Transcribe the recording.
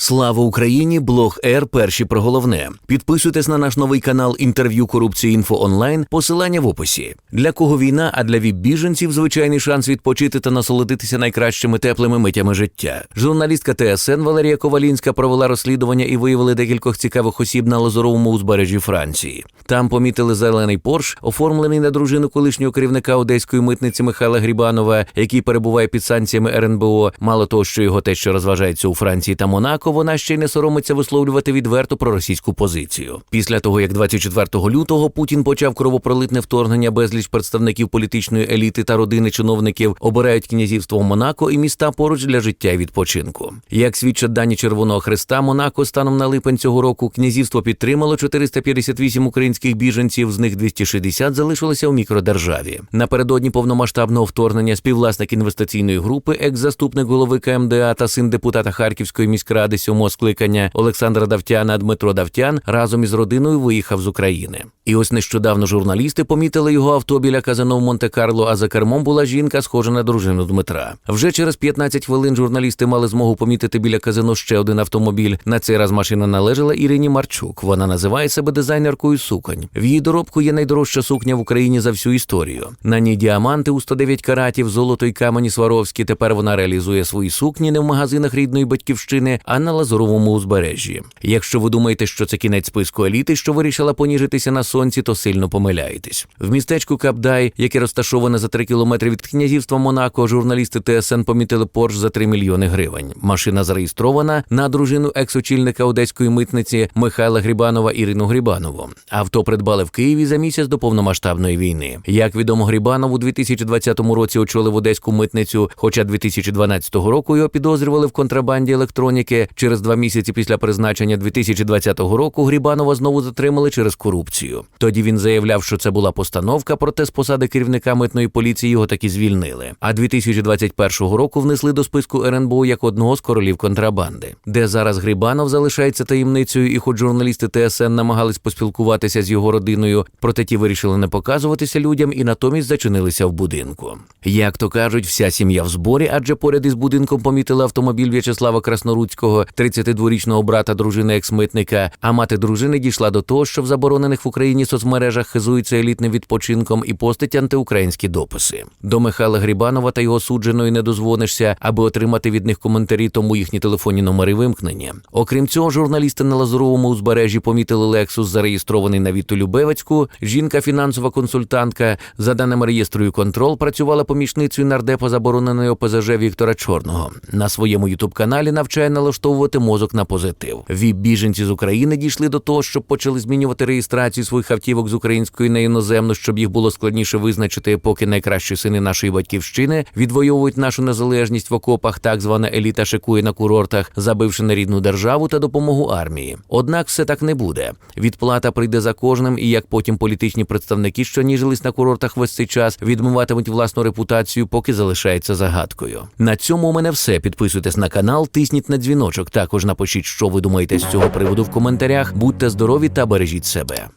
Слава Україні! Блог Р. Перші про головне. Підписуйтесь на наш новий канал інтерв'ю корупції інфо онлайн. Посилання в описі. Для кого війна, а для віп-біженців звичайний шанс відпочити та насолодитися найкращими теплими миттями життя. Журналістка ТСН Валерія Ковалінська провела розслідування і виявили декількох цікавих осіб на лазуровому узбережжі Франції. Там помітили зелений Порш, оформлений на дружину колишнього керівника одеської митниці Михайла Грібанова, який перебуває під санкціями РНБО. Мало того, що його те, що розважається у Франції та Монако, вона ще й не соромиться висловлювати відверто про російську позицію. Після того, як 24 лютого Путін почав кровопролитне вторгнення, безліч представників політичної еліти та родини чиновників обирають князівство Монако і міста поруч для життя і відпочинку. Як свідчать дані Червоного Христа, Монако станом на липень цього року князівство підтримало 458 українських біженців, з них 260 залишилося у мікродержаві. Напередодні повномасштабного вторгнення співвласник інвестиційної групи, екс-заступник голови КМДА та син депутата Харківської міськради сьомого скликання Олександра Давтяна Дмитро Давтян разом із родиною виїхав з України. І ось нещодавно журналісти помітили його авто біля казино в Монте-Карло, а за кермом була жінка, схожа на дружину Дмитра. Вже через 15 хвилин журналісти мали змогу помітити біля казино ще один автомобіль. На цей раз машина належала Ірині Марчук. Вона називає себе дизайнеркою суконь. В її доробку є найдорожча сукня в Україні за всю історію. На ній діаманти у 109 каратів, золото й камені Сваровські. Тепер вона реалізує свої сукні не в магазинах рідної батьківщини, а на лазуровому узбережжі. Якщо ви думаєте, що це кінець списку еліти, що вирішила поніжитися на сонці, то сильно помиляєтесь. В містечку Капдай, яке розташоване за 3 кілометри від князівства Монако, журналісти ТСН помітили Порш за 3 мільйони гривень. Машина зареєстрована на дружину екс-очільника одеської митниці Михайла Грібанова Ірину Грібанову. Авто придбали в Києві за місяць до повномасштабної війни. Як відомо, Грібанов у 2020 році очолив одеську митницю, хоча 2012 року його підозрювали в контрабанді електроніки. Через два місяці після призначення 2020 року Грібанова знову затримали через корупцію. Тоді він заявляв, що це була постановка, проте з посади керівника митної поліції його таки звільнили. А 2021 року внесли до списку РНБО як одного з королів контрабанди, де зараз Грибанов залишається таємницею, і хоч журналісти ТСН намагались поспілкуватися з його родиною, проте ті вирішили не показуватися людям і натомість зачинилися в будинку. Як то кажуть, вся сім'я в зборі, адже поряд із будинком помітили автомобіль В'ячеслава Красноруцького, 32-річного брата дружини екс-митника. А мати дружини дійшла до того, що в заборонених в Україні соцмережах хизується елітним відпочинком і постить антиукраїнські дописи. До Михайла Грібанова та його судженої не дозвонишся, аби отримати від них коментарі, тому їхні телефонні номери вимкнені. Окрім цього, журналісти на Лазуровому узбережжі помітили Лексус, зареєстрований на Віту Любевецьку. Жінка, фінансова консультантка. За даними реєстру і контрол, працювала помічницею нардепа забороненої ОПЗЖ Віктора Чорного. На своєму ютуб-каналі навчає налаштовувати мозок на позитив. Віп біженці з України дійшли до того, щоб почали змінювати реєстрацію своїх автівок з української на іноземну, щоб їх було складніше визначити, поки найкращі сини нашої батьківщини відвоюють нашу незалежність в окопах. Так звана еліта шикує на курортах, забивши на рідну державу та допомогу армії. Однак все так не буде. Відплата прийде за кожним, і як потім політичні представники, що ніжились на курортах весь цей час, відмиватимуть власну репутацію, поки залишається загадкою. На цьому у мене все. Підписуйтесь на канал, тисніть на дзвіночок. Також напишіть, що ви думаєте з цього приводу в коментарях. Будьте здорові та бережіть себе.